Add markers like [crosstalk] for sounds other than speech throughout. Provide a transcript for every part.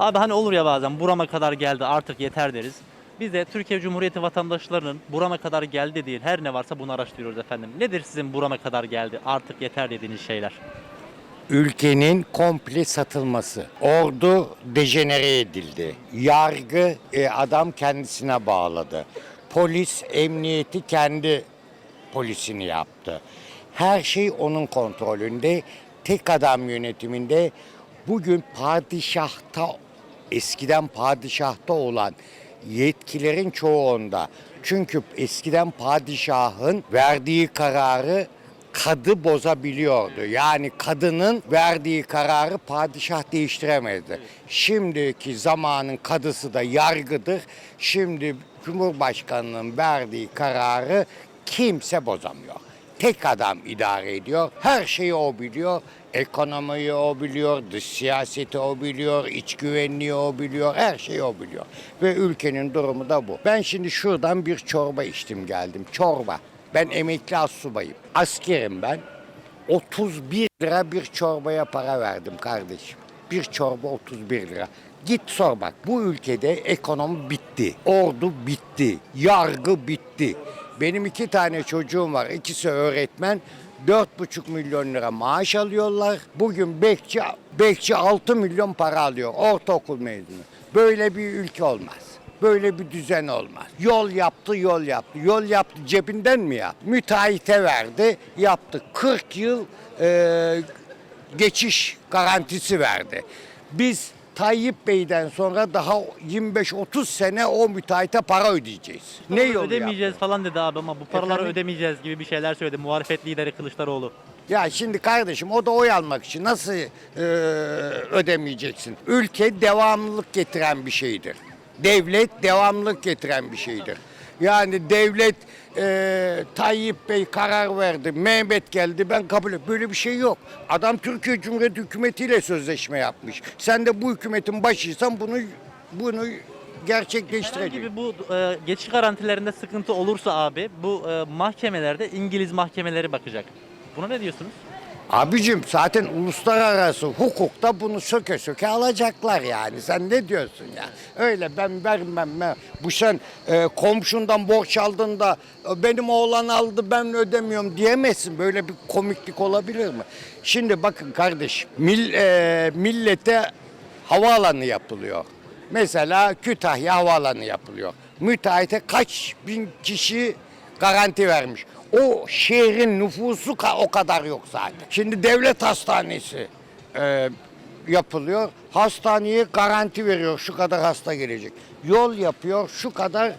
Abi hani olur ya bazen burama kadar geldi artık yeter deriz. Biz de Türkiye Cumhuriyeti vatandaşlarının burama kadar geldi değil her ne varsa bunu araştırıyoruz efendim. Nedir sizin burama kadar geldi artık yeter dediğiniz şeyler? ülkenin komple satılması. Ordu dejenere edildi. Yargı e, adam kendisine bağladı. Polis emniyeti kendi polisini yaptı. Her şey onun kontrolünde. Tek adam yönetiminde bugün padişahta eskiden padişahta olan yetkilerin çoğu onda. Çünkü eskiden padişahın verdiği kararı kadı bozabiliyordu. Yani kadının verdiği kararı padişah değiştiremezdi. Şimdiki zamanın kadısı da yargıdır. Şimdi Cumhurbaşkanının verdiği kararı kimse bozamıyor. Tek adam idare ediyor. Her şeyi o biliyor. Ekonomiyi o biliyor, dış siyaseti o biliyor, iç güvenliği o biliyor, her şeyi o biliyor. Ve ülkenin durumu da bu. Ben şimdi şuradan bir çorba içtim geldim. Çorba. Ben emekli astsubayım. Askerim ben. 31 lira bir çorbaya para verdim kardeşim. Bir çorba 31 lira. Git sor bak bu ülkede ekonomi bitti. Ordu bitti. Yargı bitti. Benim iki tane çocuğum var. İkisi öğretmen. 4,5 milyon lira maaş alıyorlar. Bugün bekçi, bekçi 6 milyon para alıyor. Ortaokul mezunu. Böyle bir ülke olmaz. Böyle bir düzen olmaz. Yol yaptı, yol yaptı. Yol yaptı cebinden mi ya? Müteahhite verdi, yaptı. 40 yıl e, geçiş garantisi verdi. Biz Tayyip Bey'den sonra daha 25-30 sene o müteahhite para ödeyeceğiz. Ne yolu ödemeyeceğiz yaptı? falan dedi abi ama bu paraları Efendim? ödemeyeceğiz gibi bir şeyler söyledi. Muhalefet lideri Kılıçdaroğlu. Ya şimdi kardeşim o da oy almak için nasıl e, ödemeyeceksin? Ülke devamlılık getiren bir şeydir. Devlet devamlılık getiren bir şeydir. Yani devlet e, Tayyip Bey karar verdi, Mehmet geldi ben kabul et. Böyle bir şey yok. Adam Türkiye Cumhuriyeti hükümetiyle sözleşme yapmış. Sen de bu hükümetin başıysan bunu bunu Herhangi gerçekleştireceksin. bir bu e, geçiş garantilerinde sıkıntı olursa abi bu e, mahkemelerde İngiliz mahkemeleri bakacak. Buna ne diyorsunuz? Abicim zaten uluslararası hukukta bunu söke söke alacaklar yani. Sen ne diyorsun ya? Öyle ben vermem. Ben. Bu sen e, komşundan borç aldın da e, benim oğlan aldı ben ödemiyorum diyemezsin. Böyle bir komiklik olabilir mi? Şimdi bakın kardeş mil, e, millete havaalanı yapılıyor. Mesela Kütahya havaalanı yapılıyor. Müteahhite kaç bin kişi garanti vermiş. O şehrin nüfusu o kadar yok zaten. Şimdi devlet hastanesi e, yapılıyor. Hastaneye garanti veriyor şu kadar hasta gelecek. Yol yapıyor şu kadar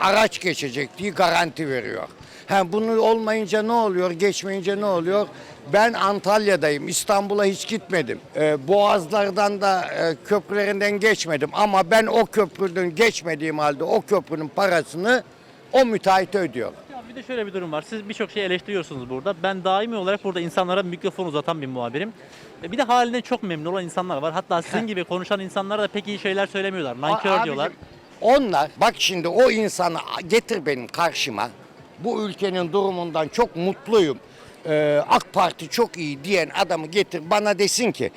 araç geçecek diye garanti veriyor. Ha, bunu olmayınca ne oluyor, geçmeyince ne oluyor? Ben Antalya'dayım, İstanbul'a hiç gitmedim. Ee, Boğazlardan da e, köprülerinden geçmedim. Ama ben o köprüden geçmediğim halde o köprünün parasını o müteahhite ödüyor. De şöyle bir durum var. Siz birçok şey eleştiriyorsunuz burada. Ben daimi olarak burada insanlara mikrofon uzatan bir muhabirim. E, Bir de halinden çok memnun olan insanlar var. Hatta sizin gibi konuşan insanlar da pek iyi şeyler söylemiyorlar. Nankör Abicim, diyorlar. Onlar bak şimdi o insanı getir benim karşıma. Bu ülkenin durumundan çok mutluyum. Ee, AK Parti çok iyi diyen adamı getir bana desin ki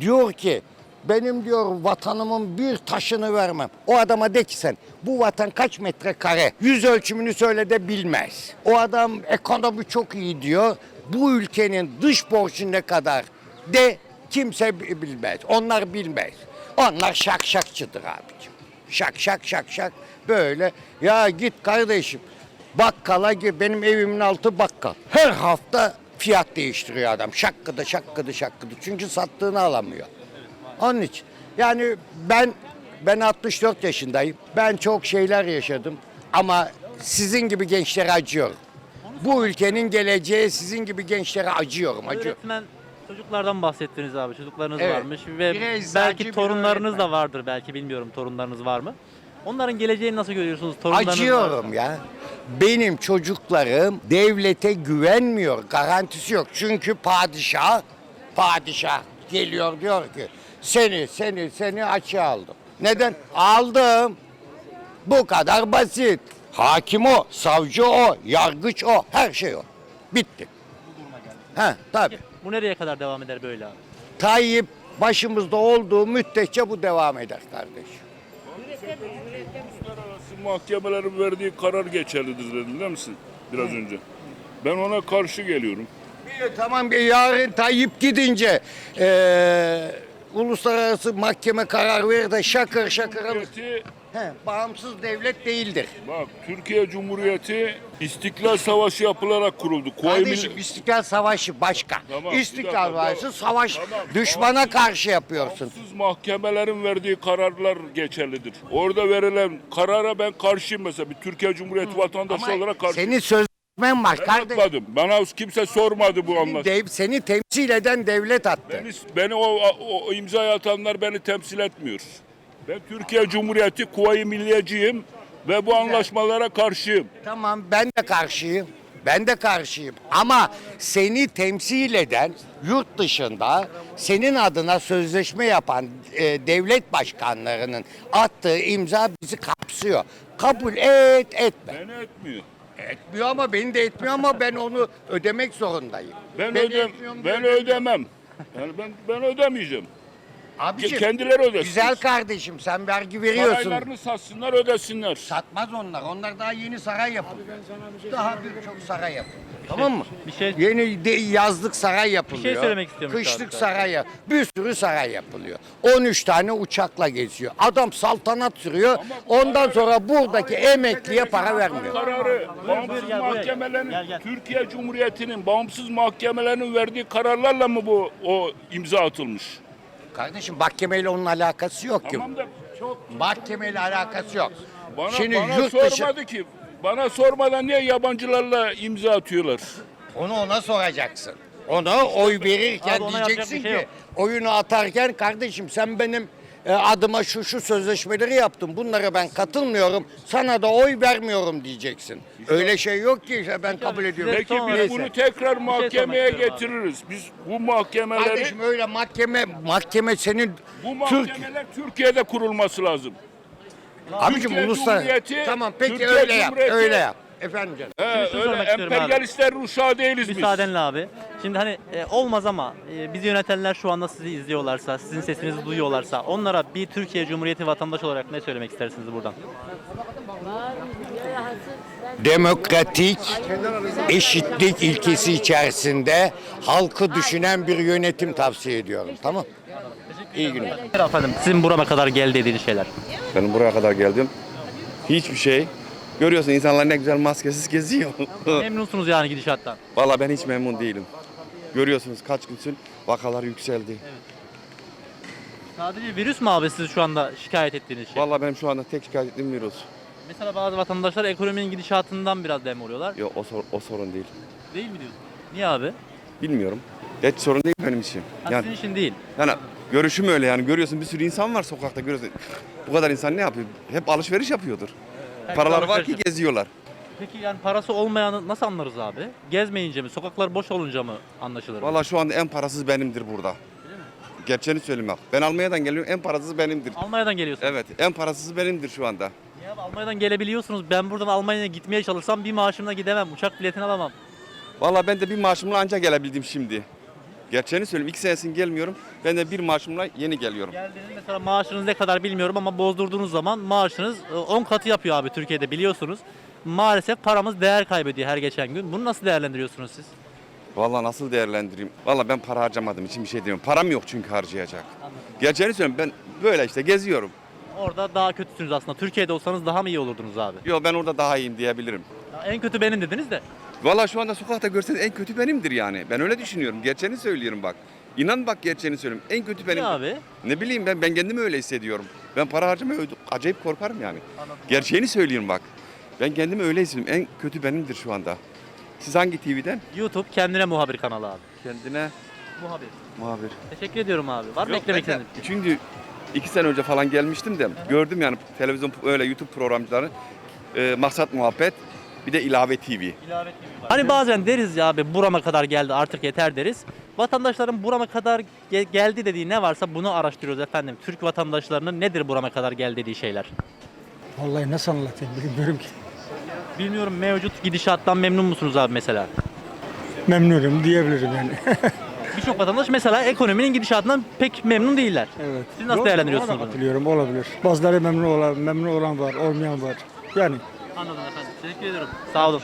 diyor ki benim diyor vatanımın bir taşını vermem. O adama de ki sen bu vatan kaç metrekare? Yüz ölçümünü söyle de bilmez. O adam ekonomi çok iyi diyor. Bu ülkenin dış borcu ne kadar de kimse bi- bilmez. Onlar bilmez. Onlar şakşakçıdır abicim. Şak şak şak şak böyle. Ya git kardeşim bakkala gir. Benim evimin altı bakkal. Her hafta fiyat değiştiriyor adam. Şakkıdı şakkıdı şakkıdı. Çünkü sattığını alamıyor. Onun için. Yani ben ben 64 yaşındayım. Ben çok şeyler yaşadım. Ama sizin gibi gençlere acıyorum. Bu ülkenin geleceği sizin gibi gençlere acıyorum. acıyorum. Öğretmen çocuklardan bahsettiniz abi. Çocuklarınız Evet. varmış ve Bir eczacı, belki bir torunlarınız öğretmen. da vardır belki bilmiyorum torunlarınız var mı? Onların geleceğini nasıl görüyorsunuz? Torunlarınız Acıyorum varsa? ya. Benim çocuklarım devlete güvenmiyor. Garantisi yok. Çünkü padişah, padişah geliyor diyor ki seni, seni, seni açığa aldım. Neden? Aldım. Bu kadar basit. Hakim o, savcı o, yargıç o, her şey o. Bitti. Ha tabii. Bu nereye kadar devam eder böyle abi? Tayyip başımızda olduğu müddetçe bu devam eder kardeşim. Uluslararası mahkemelerin verdiği karar geçerlidir dedin değil misin biraz önce? Ben ona karşı geliyorum. Tamam bir yarın Tayyip gidince eee, uluslararası mahkeme karar verir de şakır şakır alır. Cumhuriyeti, He, bağımsız devlet değildir. bak Türkiye Cumhuriyeti İstiklal Savaşı yapılarak kuruldu. Kuvayi Kardeşim Milli- İstiklal Savaşı başka. Tamam, bir İstiklal dakika, Savaşı tamam. savaş Tamam, düşmana karşı yapıyorsun. Bağımsız mahkemelerin verdiği kararlar geçerlidir. Orada verilen karara ben karşıyım mesela bir Türkiye Cumhuriyeti vatandaşı Ama olarak karşıyım. senin sözleşmen var Ben kardeşim. atmadım. Bana kimse sormadı bu anlaşma. Dev, seni temsil eden devlet attı. Beni, beni o, o, imzayı atanlar beni temsil etmiyor. Ben Türkiye Cumhuriyeti Kuvayi Milliyeciyim ve bu anlaşmalara karşıyım. Tamam ben de karşıyım. Ben de karşıyım. Ama seni temsil eden yurt dışında senin adına sözleşme yapan e, devlet başkanlarının attığı imza bizi kapsıyor. Kabul et etme. Beni etmiyor. Etmiyor ama beni de etmiyor ama ben onu ödemek zorundayım. Ben Beni ödem etmiyorum ben diye- ödemem. Yani ben ben ödemeyeceğim. Abiciğim, Kendileri ödesin. güzel kardeşim sen vergi veriyorsun. Paraylarını satsınlar ödesinler. Satmaz onlar. Onlar daha yeni saray yapılıyor. Daha birçok saray yapılıyor. Tamam mı? Bir şey Yeni de yazlık saray yapılıyor. söylemek istiyormuş Kışlık saray yap- Bir sürü saray yapılıyor. 13 tane uçakla geziyor. Adam saltanat sürüyor. Ondan sonra buradaki emekliye para vermiyor. Kararı bağımsız gel buraya. mahkemelerin Gel, gel. Türkiye Cumhuriyeti'nin bağımsız mahkemelerinin verdiği kararlarla mı bu o imza atılmış? Kardeşim mahkemeyle onun alakası yok ki. Tamam da Mahkemeyle alakası yok. bana, Şimdi bana yurt dışı sormadı ki. Bana sormadan niye yabancılarla imza atıyorlar? onu ona soracaksın. Ona oy verirken Abi ona yapacak diyeceksin bir şey ki yok. oyunu atarken kardeşim sen benim e, adıma şu şu sözleşmeleri yaptın. Bunlara ben katılmıyorum. Sana da oy vermiyorum diyeceksin. Öyle şey yok ki işte ben kabul ediyorum. Peki biz olarak- bunu tekrar mahkemeye sormak istiyorum getiririz. Biz bu mahkemeleri Kardeşim öyle mahkeme mahkeme senin bu Türk mahkemeler Türkiye'de kurulması lazım. abicim Türkiye uluslararası. Cumhuriyeti- Tamam peki Türkiye öyle yap. Cumhuriyeti- Öyle yap. Efendim canım. He, Şimdi şunu öyle sormak istiyorum abi. emperyalistler uşağı değiliz biz. Müsaadenle abi. Şimdi hani e, olmaz ama e, bizi yönetenler şu anda sizi izliyorlarsa, sizin sesinizi duyuyorlarsa onlara bir Türkiye Cumhuriyeti vatandaşı olarak ne söylemek istersiniz buradan? demokratik eşitlik ilkesi içerisinde halkı düşünen bir yönetim tavsiye ediyorum. Tamam? İyi günler. Efendim sizin burama kadar geldi dediğiniz şeyler. Ben buraya kadar geldim. Hiçbir şey. Görüyorsun insanlar ne güzel maskesiz geziyor. Memnunsunuz yani gidişattan. Vallahi ben hiç memnun değilim. Görüyorsunuz kaç günsün vakalar yükseldi. Sadece virüs mü abi siz şu anda şikayet ettiğiniz şey? Vallahi benim şu anda tek şikayet ettiğim virüs. Mesela bazı vatandaşlar ekonominin gidişatından biraz dem oluyorlar. Yok o, sor- o sorun değil. Değil mi diyorsun? Niye abi? Bilmiyorum. Hiç sorun değil benim için. Ha, Yani, Sizin için değil. yani görüşüm öyle yani görüyorsun bir sürü insan var sokakta görüyorsun. Bu kadar insan ne yapıyor? Hep alışveriş yapıyordur. Paraları var ki geziyorlar. Peki yani parası olmayanı nasıl anlarız abi? Gezmeyince mi, sokaklar boş olunca mı anlaşılır? Vallahi şu anda en parasız benimdir burada. Gerçeğini söyleyeyim bak. Ben Almanya'dan geliyorum en parasız benimdir. Almanya'dan geliyorsunuz. Evet en parasız benimdir şu anda. Ya abi Almanya'dan gelebiliyorsunuz. Ben buradan Almanya'ya gitmeye çalışsam bir maaşımla gidemem. Uçak biletini alamam. Vallahi ben de bir maaşımla anca gelebildim şimdi. Gerçeğini söyleyeyim. iki senesin gelmiyorum. Ben de bir maaşımla yeni geliyorum. Geldiğiniz mesela maaşınız ne kadar bilmiyorum ama bozdurduğunuz zaman maaşınız e, 10 katı yapıyor abi Türkiye'de biliyorsunuz. Maalesef paramız değer kaybediyor her geçen gün. Bunu nasıl değerlendiriyorsunuz siz? Vallahi nasıl değerlendireyim? Vallahi ben para harcamadığım için bir şey demiyorum. Param yok çünkü harcayacak. Gerçeğini söyleyeyim ben böyle işte geziyorum. Orada daha kötüsünüz aslında. Türkiye'de olsanız daha mı iyi olurdunuz abi? Yo ben orada daha iyiyim diyebilirim. Ya en kötü benim dediniz de. Vallahi şu anda sokakta görseniz en kötü benimdir yani. Ben öyle düşünüyorum. Gerçeğini söylüyorum bak. İnan bak gerçeğini söylüyorum. En kötü benim. Ne abi? Ne bileyim ben ben kendimi öyle hissediyorum. Ben para harcamaya öd- acayip korkarım yani. Gerçeğini söylüyorum bak. Ben kendimi öyle hissediyorum. En kötü benimdir şu anda. Siz hangi TV'den? YouTube kendine muhabir kanalı abi. Kendine Muhabir. muhabir. Teşekkür ediyorum abi. Var mı eklemek de- istediğiniz? Çünkü iki sene önce falan gelmiştim de gördüm yani televizyon öyle YouTube programcıları. e, maksat muhabbet bir de ilave TV. Hani bazen deriz ya abi burama kadar geldi artık yeter deriz. Vatandaşların burama kadar ge- geldi dediği ne varsa bunu araştırıyoruz efendim. Türk vatandaşlarının nedir burama kadar geldi dediği şeyler. Vallahi nasıl anlatayım bilmiyorum ki. Bilmiyorum mevcut gidişattan memnun musunuz abi mesela? Memnunum diyebilirim yani. [laughs] Birçok vatandaş mesela ekonominin gidişatından pek memnun değiller. Evet. Siz nasıl Yok, değerlendiriyorsunuz ona bunu? Katılıyorum olabilir. Bazıları memnun olan, memnun olan var, olmayan var. Yani Anladım efendim. Teşekkür ediyorum. Sağ olun.